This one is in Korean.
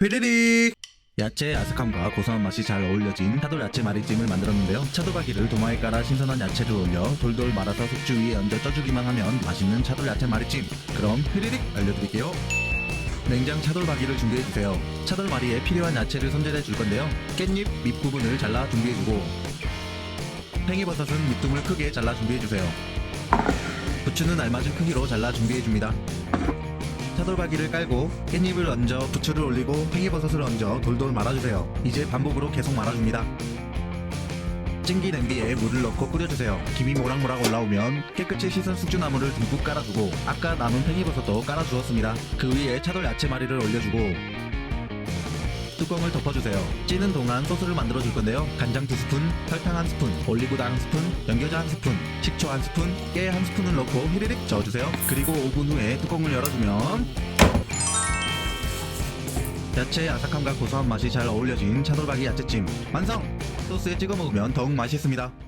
휘리릭 야채의 아삭함과 고소한 맛이 잘 어울려진 차돌 야채 마리찜을 만들었는데요. 차돌박이를 도마에 깔아 신선한 야채를 올려 돌돌 말아서 숙주 위에 얹어 쪄주기만 하면 맛있는 차돌 야채 마리찜. 그럼 휘리릭 알려드릴게요. 냉장 차돌박이를 준비해주세요. 차돌마리에 필요한 야채를 손질해 줄 건데요. 깻잎 밑부분을 잘라 준비해주고 팽이버섯은 밑둥을 크게 잘라 준비해주세요. 부추는 알맞은 크기로 잘라 준비해줍니다. 차돌박이를 깔고 깻잎을 얹어 부추를 올리고 팽이버섯을 얹어 돌돌 말아주세요. 이제 반복으로 계속 말아줍니다. 찜기 냄비에 물을 넣고 끓여주세요. 김이 모락모락 올라오면 깨끗이 씻은 숙주나물을 듬뿍 깔아주고 아까 남은 팽이버섯도 깔아주었습니다. 그 위에 차돌 야채 마리를 올려주고 뚜껑을 덮어주세요. 찌는 동안 소스를 만들어 줄 건데요. 간장 2스푼, 설탕 1스푼, 올리고당 1스푼, 연겨자 1스푼, 식초 1스푼, 깨 1스푼을 넣고 휘리릭 저어주세요. 그리고 5분 후에 뚜껑을 열어주면 야채의 아삭함과 고소한 맛이 잘 어울려진 차돌박이 야채찜 완성! 소스에 찍어 먹으면 더욱 맛있습니다.